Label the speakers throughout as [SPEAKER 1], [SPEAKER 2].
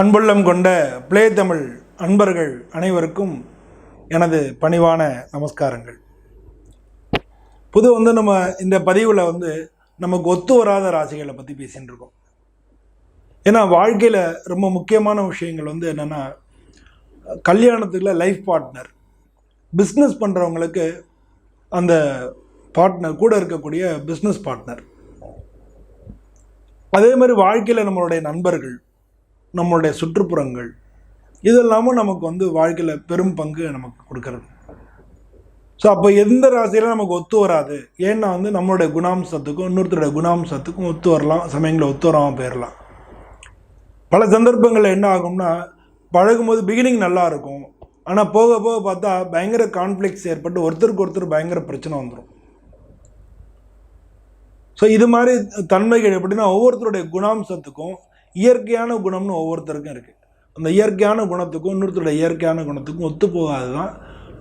[SPEAKER 1] அன்புள்ளம் கொண்ட பிளே தமிழ் அன்பர்கள் அனைவருக்கும் எனது பணிவான நமஸ்காரங்கள். புது வந்து நம்ம இந்த பதிவில் வந்து நமக்கு ஒத்து வராத ராசிகளை பற்றி பேசின்னு இருக்கோம். ஏன்னா வாழ்க்கையில் ரொம்ப முக்கியமான விஷயங்கள் வந்து என்னென்னா கல்யாணத்துக்குள்ள லைஃப் பார்ட்னர் பிஸ்னஸ் பண்ணுறவங்களுக்கு அந்த பார்ட்னர் கூட இருக்கக்கூடிய பிஸ்னஸ் பார்ட்னர் அதே மாதிரி வாழ்க்கையில் நம்மளுடைய நண்பர்கள் நம்மளுடைய சுற்றுப்புறங்கள். இது இல்லாமல் நமக்கு வந்து வாழ்க்கையில் பெரும் பங்கு நமக்கு கொடுக்கறது. ஸோ அப்போ எந்த ராசியில நமக்கு ஒத்து வராது? ஏன்னா வந்து நம்மளுடைய குணாம்சத்துக்கும் இன்னொருத்தருடைய குணாம்சத்துக்கும் ஒத்து வரலாம் சமயங்களில் ஒத்து வராமல் போயிடலாம் பல சந்தர்ப்பங்களில் என்ன ஆகும்னா பழகும்போது பிகினிங் நல்லா இருக்கும். ஆனால் போக போக பார்த்தா பயங்கர கான்ஃப்ளிக்ஸ் ஏற்பட்டு ஒருத்தருக்கு ஒருத்தர் பயங்கர பிரச்சனை வந்துடும் ஸோ இது மாதிரி தன்மைகள் எப்படின்னா ஒவ்வொருத்தருடைய குணாம்சத்துக்கும் இயற்கையான குணம்னு ஒவ்வொருத்தருக்கும் இருக்குது அந்த இயற்கையான குணத்துக்கும் இன்னொருத்தருடைய இயற்கையான குணத்துக்கும் ஒத்து போகாது தான்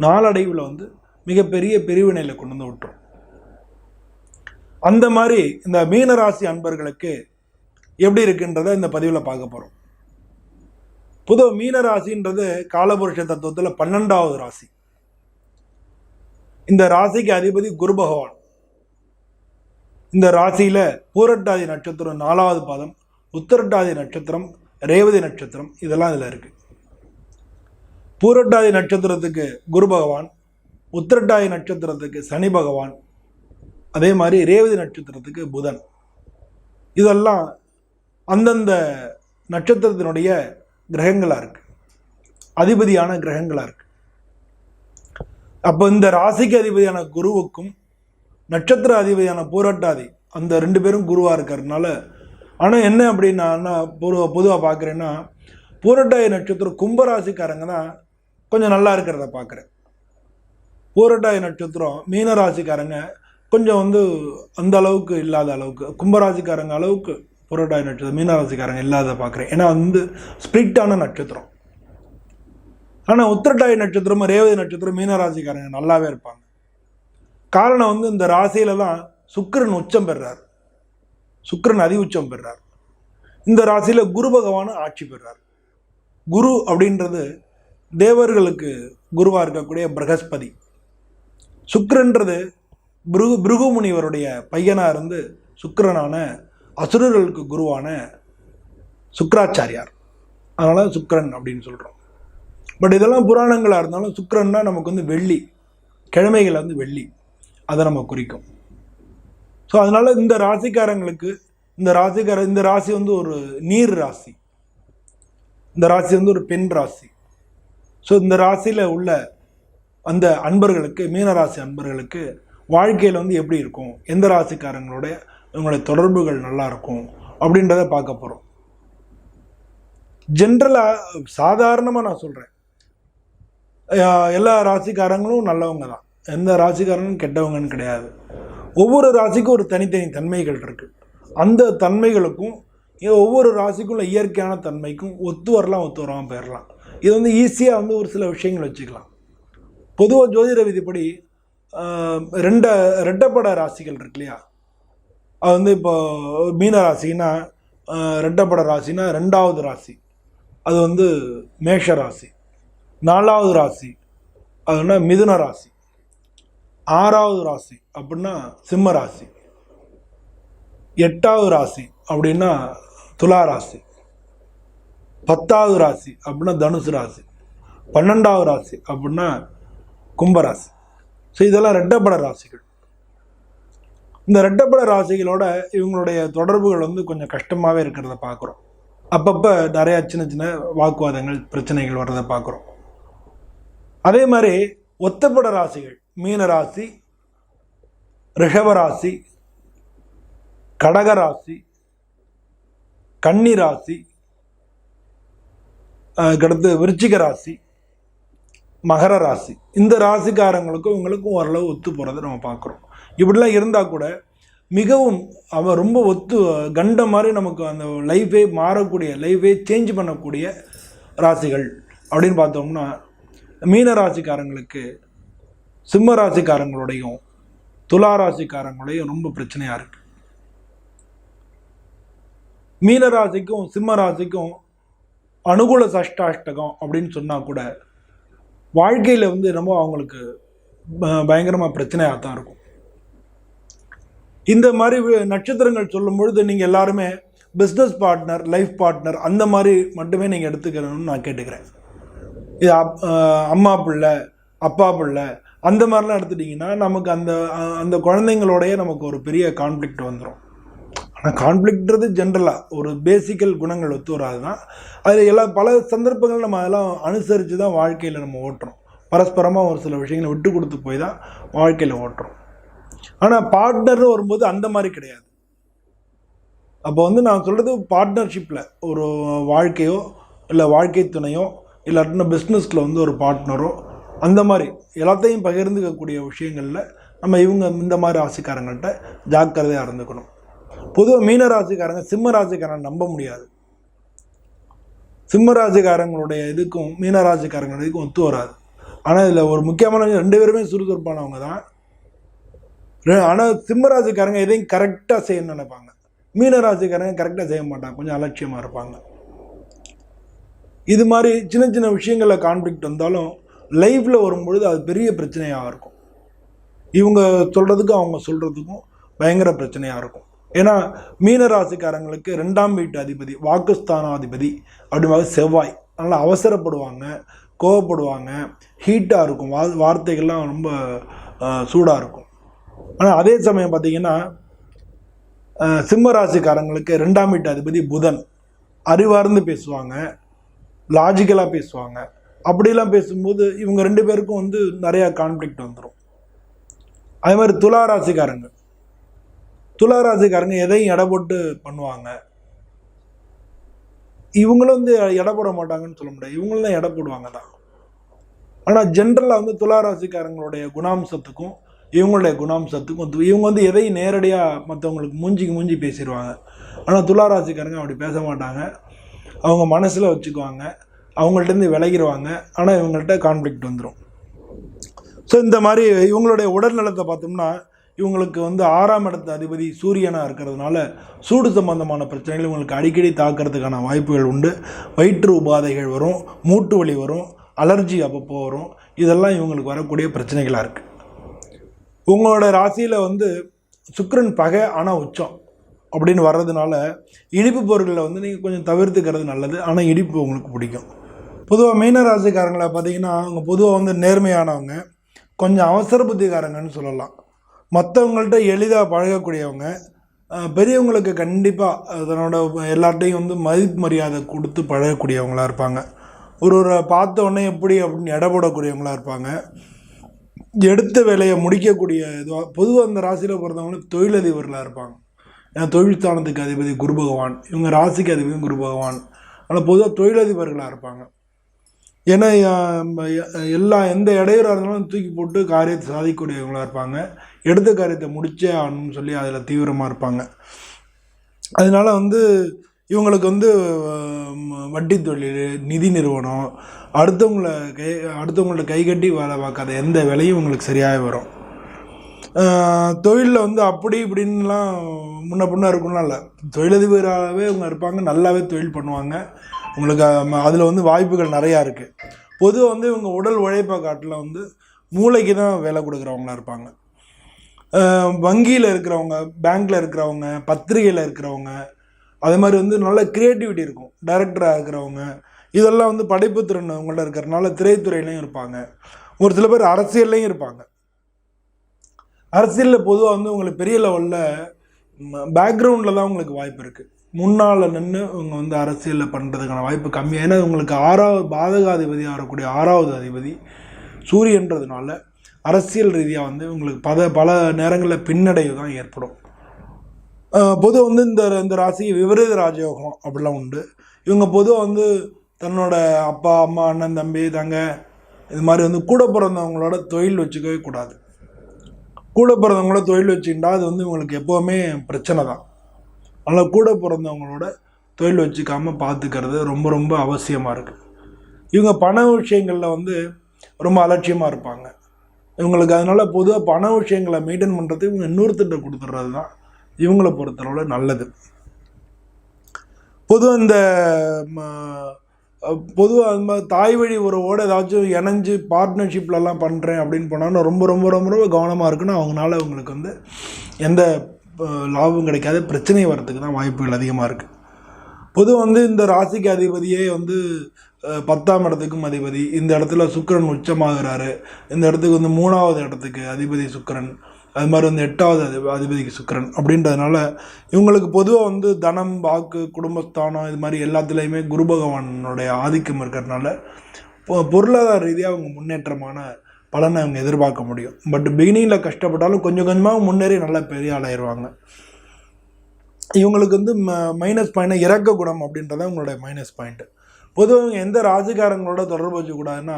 [SPEAKER 1] நாளடைவில் வந்து மிகப்பெரிய பிரிவினையில் கொண்டு வந்து விட்டுரும். அந்த மாதிரி இந்த மீனராசி அன்பர்களுக்கு எப்படி இருக்குன்றத இந்த பதிவில் பார்க்க போகிறோம் புது மீனராசின்றது காலபுருஷ தத்துவத்தில் பன்னெண்டாவது ராசி. இந்த ராசிக்கு அதிபதி குரு பகவான். இந்த ராசியில் பூரட்டாதி நட்சத்திரம் நாலாவது பாதம் உத்தரட்டாதி நட்சத்திரம் ரேவதி நட்சத்திரம் இதெல்லாம் இதில் இருக்கு. பூரட்டாதி நட்சத்திரத்துக்கு குரு பகவான் உத்திரட்டாதி நட்சத்திரத்துக்கு சனி பகவான் அதே மாதிரி ரேவதி நட்சத்திரத்துக்கு புதன். இதெல்லாம் அந்தந்த நட்சத்திரத்தினுடைய கிரகங்களாக இருக்குது அதிபதியான கிரகங்களாக இருக்குது அப்போ இந்த ராசிக்கு அதிபதியான குருவுக்கும் நட்சத்திர அதிபதியான பூரட்டாதி அந்த ரெண்டு பேரும் குருவாக இருக்கிறதுனால ஆனால் என்ன அப்படின்னா நான் பொதுவாக பொதுவாக பார்க்குறேன்னா பூரட்டாய நட்சத்திரம் கும்பராசிக்காரங்க தான் கொஞ்சம் நல்லா இருக்கிறத பார்க்குறேன் பூரட்டாய நட்சத்திரம் மீனராசிக்காரங்க கொஞ்சம் வந்து அந்த அளவுக்கு இல்லாத அளவுக்கு கும்பராசிக்காரங்க அளவுக்கு புரட்டாதி நட்சத்திரம் மீனராசிக்காரங்க இல்லாத பார்க்குறேன் ஏன்னா வந்து ஸ்பிரிட்டான நட்சத்திரம். ஆனால் உத்திரட்டாதி நட்சத்திரம் ரேவதி நட்சத்திரம் மீனராசிக்காரங்க நல்லாவே இருப்பாங்க. காரணம் வந்து இந்த ராசியில தான் சுக்கரன் உச்சம் பெறார். சுக்கிரன் அதி உச்சம் பெறார். இந்த ராசியில் குரு பகவான் ஆட்சி பெறார். குரு அப்படின்றது தேவர்களுக்கு குருவாக இருக்கக்கூடிய பிரகஸ்பதி. சுக்கரன்றது பிருகு பிருகு முனிவருடைய பையனாக இருந்து சுக்கரனான அசுரர்களுக்கு குருவான சுக்கராச்சாரியார். அதனால் சுக்கரன் அப்படின்னு சொல்கிறோம் பட் இதெல்லாம் புராணங்களாக இருந்தாலும் சுக்கரன்னா நமக்கு வந்து வெள்ளி கிழமைகள் வந்து வெள்ளி. அதை நம்ம குறிக்கும். ஸோ அதனால இந்த ராசிக்காரங்களுக்கு இந்த ராசிக்கார இந்த ராசி வந்து ஒரு நீர் ராசி. இந்த ராசி வந்து ஒரு பெண் ராசி. ஸோ இந்த ராசியில் உள்ள அந்த அன்பர்களுக்கு மீனராசி அன்பர்களுக்கு வாழ்க்கையில் வந்து எப்படி இருக்கும்? எந்த ராசிக்காரங்களோட இவங்களுடைய தொடர்புகள் நல்லா இருக்கும்? அப்படின்றத பார்க்க போகிறோம் ஜென்ரலாக சாதாரணமாக நான் சொல்கிறேன் எல்லா ராசிக்காரங்களும் நல்லவங்க தான். எந்த ராசிக்காரங்களும் கெட்டவங்கன்னு கிடையாது. ஒவ்வொரு ராசிக்கும் ஒரு தனித்தனி தன்மைகள் இருக்குது அந்த தன்மைகளுக்கும் ஒவ்வொரு ராசிக்கும் உள்ள இயற்கையான தன்மைக்கும் ஒத்து வரலாம் ஒத்து வராமல் போயிடலாம் இது வந்து ஈஸியாக வந்து ஒரு சில விஷயங்கள் வச்சுக்கலாம். பொதுவாக ஜோதிட விதிப்படி ரெண்ட ரெட்டப்பட ராசிகள் இருக்கு இல்லையா? அது வந்து இப்போ மீன ராசின்னா ரெட்டப்பட ராசினா ரெண்டாவது ராசி. அது வந்து மேஷ ராசி. நாலாவது ராசி. அதுனா மிதுன ராசி. ஆறாவது ராசி அப்படின்னா சிம்ம ராசி. எட்டாவது ராசி அப்படின்னா துலா ராசி. பத்தாவது ராசி அப்படின்னா தனுசு ராசி. பன்னெண்டாவது ராசி அப்படின்னா கும்பராசி ஸோ இதெல்லாம் ரெட்டப்பட ராசிகள். இந்த ரெட்டப்பட ராசிகளோட இவங்களுடைய தொடர்புகள் வந்து கொஞ்சம் கஷ்டமாகவே இருக்கிறத பார்க்குறோம். அப்பப்போ நிறையா சின்ன சின்ன வாக்குவாதங்கள் பிரச்சனைகள் வர்றதை பார்க்குறோம். அதே மாதிரி ஒத்தப்பட ராசிகள். மீன ராசி கடகராசி ராசி கடக ராசி கன்னி ராசி விருச்சிக ராசி மகர ராசி இந்த ராசிக்காரங்களுக்கும் இவங்களுக்கும் ஓரளவு ஒத்து போகிறத நம்ம பார்க்குறோம். இப்படிலாம் இருந்தால் கூட மிகவும் அவன் ரொம்ப ஒத்து கண்ட மாதிரி நமக்கு அந்த லைஃபே மாறக்கூடிய லைஃபே சேஞ்ச் பண்ணக்கூடிய ராசிகள் அப்படின்னு பார்த்தோம்னா மீன ராசிக்காரங்களுக்கு சிம்ம ராசிக்காரங்களுடையும் துலா ராசிக்காரங்களுடையும் ரொம்ப பிரச்சனையாக இருக்கு. மீன ராசிக்கும் சிம்ம ராசிக்கும் அனுகூல சஷ்டாஷ்டகம் அப்படின்னு சொன்னால் கூட வாழ்க்கையில் வந்து ரொம்ப அவங்களுக்கு பயங்கரமாக பிரச்சனையாக தான் இருக்கும். இந்த மாதிரி நட்சத்திரங்கள் சொல்லும் பொழுது நீங்கள் எல்லாருமே பிஸ்னஸ் பார்ட்னர் லைஃப் பார்ட்னர் அந்த மாதிரி மட்டுமே நீங்கள் எடுத்துக்கணும்னு நான் கேட்டுக்கிறேன். இது அப் அம்மா பிள்ளை அப்பா பிள்ளை அந்த மாதிரிலாம் எடுத்துட்டிங்கன்னா நமக்கு அந்த அந்த குழந்தைங்களோடைய நமக்கு ஒரு பெரிய கான்ஃப்ளிக்ட் வந்துடும் ஆனால் கான்ஃப்ளிக்ட்றது ஜென்ரலாக ஒரு பேசிக்கல் குணங்கள் ஒத்து வராது தான் அதில் எல்லா பல சந்தர்ப்பங்கள் நம்ம அதெல்லாம் அனுசரித்து தான் வாழ்க்கையில் நம்ம ஓட்டுறோம். பரஸ்பரமாக ஒரு சில விஷயங்களை விட்டு கொடுத்து போய் தான் வாழ்க்கையில் ஓட்டுறோம். ஆனால் பார்ட்னர்னு வரும்போது அந்த மாதிரி கிடையாது. அப்போ வந்து நான் சொல்கிறது பார்ட்னர்ஷிப்பில் ஒரு வாழ்க்கையோ இல்லை வாழ்க்கை துணையோ இல்லாட்டினா பிஸ்னஸில் வந்து ஒரு பார்ட்னரோ அந்த மாதிரி எல்லாத்தையும் பகிர்ந்துக்கக்கூடிய விஷயங்களில் நம்ம இவங்க இந்த மாதிரி ராசிக்காரங்கள்ட்ட ஜாக்கிரதையாக இருந்துக்கணும். பொதுவாக மீன ராசிக்காரங்க சிம்ம ராசிக்காரங்க நம்ப முடியாது. சிம்ம ராசிக்காரங்களுடைய இதுக்கும் மீன ராசிக்காரங்களுடைய இதுக்கும் ஒத்து வராது. ஆனால் இதில் ஒரு முக்கியமான ரெண்டு பேருமே சுறுசுறுப்பானவங்க தான். ஆனால் சிம்ம ராசிக்காரங்க எதையும் கரெக்டாக செய்யணும்னு நினைப்பாங்க. மீன ராசிக்காரங்க கரெக்டாக செய்ய மாட்டாங்க கொஞ்சம் அலட்சியமாக இருப்பாங்க. இது மாதிரி சின்ன சின்ன விஷயங்களில் கான்ஃப்ளிக்ட் வந்தாலும் லைஃப்பில் வரும்பொழுது அது பெரிய பிரச்சனையாக இருக்கும். இவங்க சொல்கிறதுக்கும் அவங்க சொல்கிறதுக்கும் பயங்கர பிரச்சனையாக இருக்கும். ஏன்னா மீன ராசிக்காரங்களுக்கு ரெண்டாம் வீட்டு அதிபதி வாக்குஸ்தானாதிபதி அப்படிம்பாங்க செவ்வாய். அதனால் அவசரப்படுவாங்க கோவப்படுவாங்க ஹீட்டாக இருக்கும். வா வார்த்தைகள்லாம் ரொம்ப சூடாக இருக்கும். ஆனால் அதே சமயம் பார்த்தீங்கன்னா சிம்மராசிக்காரங்களுக்கு சிம்ம ராசிக்காரங்களுக்கு ரெண்டாம் வீட்டு அதிபதி புதன். அறிவார்ந்து பேசுவாங்க லாஜிக்கலாக பேசுவாங்க. அப்படிலாம் பேசும்போது இவங்க ரெண்டு பேருக்கும் வந்து நிறையா கான்ஃப்ளிக்ட் வந்துடும் அதே மாதிரி துலா ராசிக்காரங்க. துலா ராசிக்காரங்க எதையும் எடை போட்டு பண்ணுவாங்க. இவங்களும் வந்து எடை போட மாட்டாங்கன்னு சொல்ல முடியாது. இவங்களும் தான் எடை போடுவாங்க தான். ஆனால் ஜென்ரலாக வந்து துலா ராசிக்காரங்களுடைய குணாம்சத்துக்கும் இவங்களுடைய குணாம்சத்துக்கும் இவங்க வந்து எதையும் நேரடியாக மற்றவங்களுக்கு மூஞ்சிக்கு மூஞ்சி பேசிடுவாங்க ஆனால் துலா ராசிக்காரங்க அப்படி பேச மாட்டாங்க. அவங்க மனசில் வச்சுக்குவாங்க. அவங்கள்ட்டேருந்து விலகிடுவாங்க ஆனால் இவங்கள்ட்ட கான்ஃப்ளிக்ட் வந்துடும் ஸோ இந்த மாதிரி இவங்களுடைய உடல்நலத்தை பார்த்தோம்னா இவங்களுக்கு வந்து ஆறாம் இடத்து அதிபதி சூரியனாக இருக்கிறதுனால சூடு சம்பந்தமான பிரச்சனைகள் இவங்களுக்கு அடிக்கடி தாக்கிறதுக்கான வாய்ப்புகள் உண்டு. வயிற்று உபாதைகள் வரும் மூட்டு வலி வரும் அலர்ஜி அப்பப்போ வரும். இதெல்லாம் இவங்களுக்கு வரக்கூடிய பிரச்சனைகளாக இருக்குது உங்களோட ராசியில் வந்து சுக்கரன் பகை ஆனால் உச்சம் அப்படின்னு வர்றதுனால இனிப்பு பொருட்களை வந்து நீங்கள் கொஞ்சம் தவிர்த்துக்கிறது நல்லது. ஆனால் இனிப்பு உங்களுக்கு பிடிக்கும். பொதுவாக மீனராசிக்காரங்களை பார்த்தீங்கன்னா அவங்க பொதுவாக வந்து நேர்மையானவங்க கொஞ்சம் அவசர புத்திகாரங்கன்னு சொல்லலாம். மற்றவங்கள்ட்ட எளிதாக பழகக்கூடியவங்க பெரியவங்களுக்கு கண்டிப்பாக அதனோட எல்லார்ட்டையும் வந்து மதிப்பு மரியாதை கொடுத்து பழகக்கூடியவங்களாக இருப்பாங்க. ஒரு ஒரு பார்த்த உடனே எப்படி அப்படின்னு இடப்படக்கூடியவங்களாக இருப்பாங்க. எடுத்த வேலையை முடிக்கக்கூடிய இதுவாக பொதுவாக அந்த ராசியில் பிறந்தவங்களும் தொழிலதிபர்களாக இருப்பாங்க. ஏன்னா தொழில் ஸ்தானத்துக்கு அதிபதி குரு பகவான் இவங்க ராசிக்கு அதிபதி குரு பகவான். ஆனால் பொதுவாக தொழிலதிபர்களாக இருப்பாங்க. ஏன்னா எ- எல்லா எந்த இடையூறாக இருந்தாலும் தூக்கி போட்டு காரியத்தை சாதிக்கக்கூடியவங்களாக இருப்பாங்க. எடுத்த காரியத்தை முடிச்சே ஆகணும்னு சொல்லி அதில் தீவிரமாக இருப்பாங்க. அதனால வந்து இவங்களுக்கு வந்து வட்டி தொழில் நிதி நிறுவனம் அடுத்தவங்கள கை அடுத்தவங்கள்ட்ட கை கட்டி வேலை பார்க்காத எந்த வேலையும் இவங்களுக்கு சரியாக வரும். தொழிலில் வந்து அப்படி இப்படின்லாம் முன்ன பின்ன இருக்கும்லாம் இல்லை. தொழிலதிபராகவே இவங்க இருப்பாங்க. நல்லாவே தொழில் பண்ணுவாங்க. உங்களுக்கு அதில் வந்து வாய்ப்புகள் நிறையா இருக்குது பொதுவாக வந்து இவங்க உடல் உழைப்பை காட்டில் வந்து மூளைக்கு தான் வேலை கொடுக்குறவங்களா இருப்பாங்க. வங்கியில் இருக்கிறவங்க பேங்க்கில் இருக்கிறவங்க பத்திரிகையில் இருக்கிறவங்க அதே மாதிரி வந்து நல்ல க்ரியேட்டிவிட்டி இருக்கும். டைரக்டராக இருக்கிறவங்க இதெல்லாம் வந்து படைப்பு திறன் அவங்கள்ட்ட இருக்கிறனால திரைத்துறையிலையும் இருப்பாங்க. ஒரு சில பேர் அரசியல்லையும் இருப்பாங்க. அரசியலில் பொதுவாக வந்து உங்களுக்கு பெரிய லெவலில் பேக்ரவுண்டில் தான் உங்களுக்கு வாய்ப்பு இருக்குது முன்னால் நின்று இவங்க வந்து அரசியலில் பண்ணுறதுக்கான வாய்ப்பு கம்மி. ஏன்னா உங்களுக்கு ஆறாவது பாதகாதிபதியாக வரக்கூடிய ஆறாவது அதிபதி சூரியன்றதுனால அரசியல் ரீதியாக வந்து உங்களுக்கு பத பல நேரங்களில் பின்னடைவு தான் ஏற்படும். பொதுவாக வந்து இந்த இந்த ராசி விபரீத ராஜயோகம் அப்படிலாம் உண்டு. இவங்க பொதுவாக வந்து தன்னோட அப்பா அம்மா அண்ணன் தம்பி தங்க இது மாதிரி வந்து கூட பிறந்தவங்களோட தொழில் வச்சுக்கவே கூடாது. கூட பிறந்தவங்களோட தொழில் வச்சுக்கிட்டா அது வந்து இவங்களுக்கு எப்போவுமே பிரச்சனை தான். அதனால் கூட பிறந்தவங்களோட தொழில் வச்சுக்காமல் பார்த்துக்கிறது ரொம்ப ரொம்ப அவசியமாக இருக்குது இவங்க பண விஷயங்களில் வந்து ரொம்ப அலட்சியமாக இருப்பாங்க. இவங்களுக்கு அதனால் பொதுவாக பண விஷயங்களை மெயின்டைன் பண்ணுறது இவங்க இன்னொருத்திட்ட கொடுத்துட்றது தான் இவங்கள பொறுத்தளவில் நல்லது. பொதுவாக இந்த ம, பொதுவாக தாய் வழி உறவோடு ஏதாச்சும் இணைஞ்சு பார்ட்னர்ஷிப்லலாம் பண்ணுறேன் அப்படின்னு போனாலும் ரொம்ப ரொம்ப ரொம்ப ரொம்ப கவனமாக இருக்குன்னு அவங்களால அவங்களுக்கு வந்து எந்த லாபம் கிடைக்காது கிடைக்காத பிரச்சனை வர்றதுக்கு தான் வாய்ப்புகள் அதிகமாக இருக்குது பொதுவாக வந்து இந்த ராசிக்கு அதிபதியே வந்து பத்தாம் இடத்துக்கும் அதிபதி. இந்த இடத்துல சுக்கரன் உச்சமாகிறாரு. இந்த இடத்துக்கு வந்து மூணாவது இடத்துக்கு அதிபதி சுக்கிரன். அது மாதிரி வந்து எட்டாவது அதி அதிபதிக்கு சுக்கரன் அப்படின்றதுனால இவங்களுக்கு பொதுவாக வந்து தனம் வாக்கு குடும்பஸ்தானம் இது மாதிரி எல்லாத்துலேயுமே குரு பகவானுடைய ஆதிக்கம் இருக்கிறதுனால பொ- பொருளாதார ரீதியாக அவங்க முன்னேற்றமான பலனை அவங்க எதிர்பார்க்க முடியும். பட் பிகினிங்கில் கஷ்டப்பட்டாலும் கொஞ்சம் கொஞ்சமாக முன்னேறி நல்லா பெரிய ஆளாயிருவாங்க. இவங்களுக்கு வந்து மைனஸ் பாயிண்ட் இறக்க குணம் அப்படின்றத உங்களுடைய மைனஸ் பாயிண்ட்டு பொதுவாக இவங்க எந்த ராசிக்காரங்களோட தொடர்பு வச்சுக்கூடாதுன்னா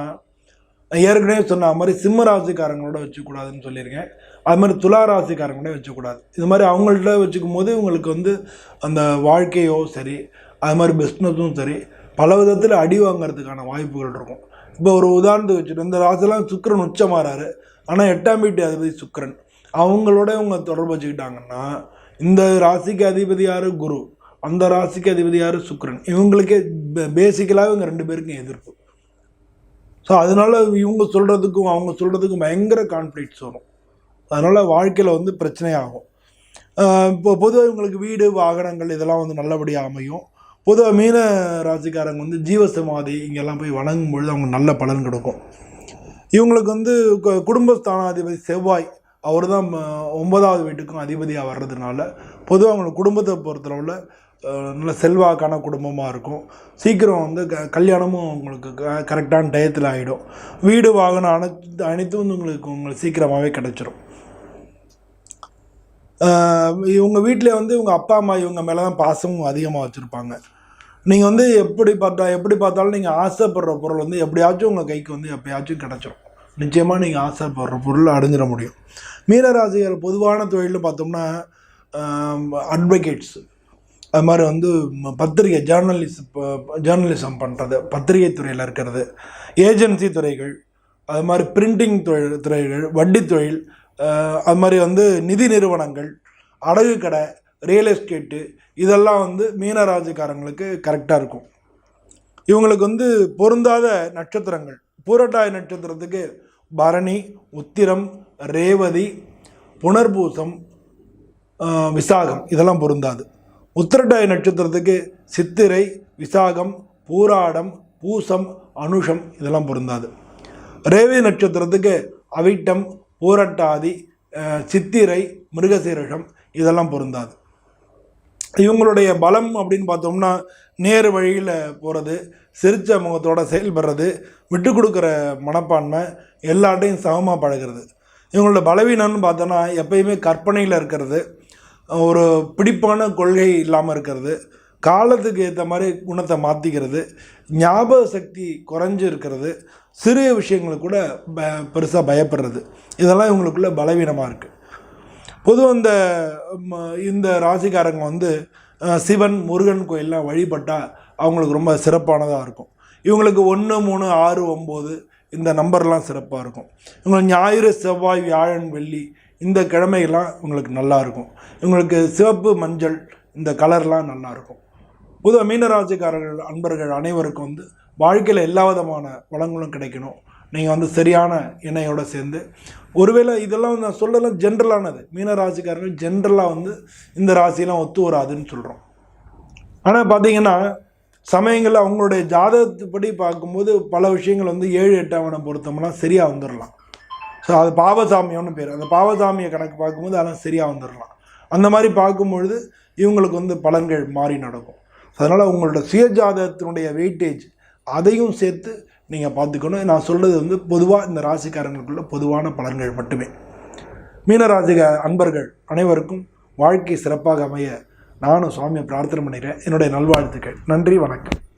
[SPEAKER 1] ஏற்கனவே சொன்ன மாதிரி சிம்ம ராசிக்காரங்களோட வச்சுக்கூடாதுன்னு சொல்லியிருக்கேன். அது மாதிரி துலா ராசிக்காரங்களோட வச்சுக்கூடாது. இது மாதிரி அவங்கள்ட்ட வச்சுக்கும் போது இவங்களுக்கு வந்து அந்த வாழ்க்கையோ சரி அது மாதிரி பிஸ்னஸும் சரி பல விதத்தில் அடி வாங்குறதுக்கான வாய்ப்புகள் இருக்கும். இப்போ ஒரு உதாரணத்துக்கு வச்சுட்டு இந்த ராசிலாம் சுக்கிரன் உச்சமாறாரு. ஆனால் எட்டாம் வீட்டு அதிபதி சுக்கரன். அவங்களோட இவங்க தொடர்பு வச்சுக்கிட்டாங்கன்னா இந்த ராசிக்கு அதிபதி யார்? குரு. அந்த ராசிக்கு அதிபதி யார்? சுக்கரன். இவங்களுக்கே பேசிக்கலாக இவங்க ரெண்டு பேருக்கும் எதிர்ப்பு. ஸோ அதனால இவங்க சொல்கிறதுக்கும் அவங்க சொல்கிறதுக்கும் பயங்கர கான்ஃப்ளிக்ட்ஸ் வரும். அதனால் வாழ்க்கையில் வந்து பிரச்சனையாகும். இப்போ பொதுவாக இவங்களுக்கு வீடு வாகனங்கள் இதெல்லாம் வந்து நல்லபடியாக அமையும். பொதுவாக மீன ராசிக்காரங்க வந்து ஜீவசமாதி இங்கெல்லாம் போய் வணங்கும் பொழுது அவங்க நல்ல பலன் கிடைக்கும். இவங்களுக்கு வந்து குடும்பஸ்தானாதிபதி செவ்வாய் அவர் தான் ஒன்பதாவது வீட்டுக்கும் அதிபதியாக வர்றதுனால பொதுவாக அவங்களுக்கு குடும்பத்தை பொறுத்தளவில் நல்ல செல்வாக்கான குடும்பமாக இருக்கும். சீக்கிரம் வந்து க கல்யாணமும் உங்களுக்கு க கரெக்டான டயத்தில் ஆகிடும் வீடு வாகனம் அனைத்து அனைத்தும் வந்து உங்களுக்கு உங்களுக்கு சீக்கிரமாகவே கிடச்சிரும். இவங்க வீட்டில் வந்து இவங்க அப்பா அம்மா இவங்க மேலே தான் பாசமும் அதிகமாக வச்சுருப்பாங்க. நீங்கள் வந்து எப்படி பார்த்தா எப்படி பார்த்தாலும் நீங்கள் ஆசைப்படுற பொருள் வந்து எப்படியாச்சும் உங்கள் கைக்கு வந்து எப்பயாச்சும் கிடச்சிரும். நிச்சயமாக நீங்கள் ஆசைப்படுற பொருள் அடைஞ்சிட முடியும். மீனராசிகள் பொதுவான தொழில்னு பார்த்தோம்னா அட்வொகேட்ஸ் அது மாதிரி வந்து பத்திரிகை ஜேர்னலிஸ் ஜேர்னலிசம் பண்ணுறது பத்திரிகை துறையில் இருக்கிறது ஏஜென்சி துறைகள் அது மாதிரி பிரிண்டிங் தொழில் துறைகள் வட்டி தொழில் அது மாதிரி வந்து நிதி நிறுவனங்கள் அடகு கடை ரியல் எஸ்டேட்டு இதெல்லாம் வந்து மீனராசிக்காரங்களுக்கு கரெக்டாக இருக்கும். இவங்களுக்கு வந்து பொருந்தாத நட்சத்திரங்கள். பூரட்டாய் நட்சத்திரத்துக்கு பரணி உத்திரம் ரேவதி புனர்பூசம் விசாகம் இதெல்லாம் பொருந்தாது. உத்திரட்டாய் நட்சத்திரத்துக்கு சித்திரை விசாகம் பூராடம் பூசம் அனுஷம் இதெல்லாம் பொருந்தாது. ரேவதி நட்சத்திரத்துக்கு அவிட்டம் பூரட்டாதி சித்திரை மிருகசீரஷம் இதெல்லாம் பொருந்தாது. இவங்களுடைய பலம் அப்படின்னு பார்த்தோம்னா நேர் வழியில் போகிறது சிரித்த முகத்தோட செயல்படுறது விட்டு கொடுக்குற மனப்பான்மை எல்லாட்டையும் சமமாக பழகிறது. இவங்களோட பலவீனம்னு பார்த்தோன்னா எப்பயுமே கற்பனையில் இருக்கிறது ஒரு பிடிப்பான கொள்கை இல்லாமல் இருக்கிறது காலத்துக்கு ஏற்ற மாதிரி குணத்தை மாற்றிக்கிறது ஞாபக சக்தி குறைஞ்சு இருக்கிறது சிறிய விஷயங்களுக்கு கூட ப பெருசாக பயப்படுறது. இதெல்லாம் இவங்களுக்குள்ள பலவீனமாக இருக்குது பொதுவாக இந்த இந்த ராசிக்காரங்க வந்து சிவன் முருகன் கோயிலெலாம் வழிபட்டால் அவங்களுக்கு ரொம்ப சிறப்பானதாக இருக்கும். இவங்களுக்கு ஒன்று மூணு ஆறு ஒம்பது இந்த நம்பர்லாம் சிறப்பாக இருக்கும். இவங்களுக்கு ஞாயிறு செவ்வாய் வியாழன் வெள்ளி இந்த கிழமைகள்லாம் இவங்களுக்கு நல்லா இருக்கும். இவங்களுக்கு சிவப்பு மஞ்சள் இந்த கலர்லாம் நல்லாயிருக்கும் புது மீனராசிக்காரர்கள் அன்பர்கள் அனைவருக்கும் வந்து வாழ்க்கையில் எல்லா விதமான வளங்களும் கிடைக்கணும். நீங்கள் வந்து சரியான எண்ணெயோடு சேர்ந்து ஒருவேளை இதெல்லாம் நான் சொல்லலாம் ஜென்ரலானது. மீனராசிக்காரர்கள் ஜென்ரலாக வந்து இந்த ராசியெல்லாம் ஒத்து வராதுன்னு சொல்கிறோம் ஆனால் பார்த்தீங்கன்னா சமயங்களில் அவங்களுடைய ஜாதகத்துப்படி பார்க்கும்போது பல விஷயங்கள் வந்து ஏழு எட்டாவனை பொருத்தம்லாம் சரியாக வந்துடலாம் ஸோ அது பாவசாமியம்னு பேர். அந்த பாவசாமியை கணக்கு பார்க்கும்போது அதெல்லாம் சரியாக வந்துடலாம் அந்த மாதிரி பார்க்கும்பொழுது இவங்களுக்கு வந்து பலன்கள் மாறி நடக்கும். அதனால் உங்களோட சுயஜாதகத்தினுடைய வெயிட்டேஜ் அதையும் சேர்த்து நீங்கள் பார்த்துக்கணும். நான் சொல்கிறது வந்து பொதுவாக இந்த ராசிக்காரங்களுக்குள்ள பொதுவான பலன்கள் மட்டுமே. மீனராசிக அன்பர்கள் அனைவருக்கும் வாழ்க்கை சிறப்பாக அமைய நானும் சுவாமியை பிரார்த்தனை பண்ணிக்கிறேன். என்னுடைய நல்வாழ்த்துக்கள். நன்றி வணக்கம்.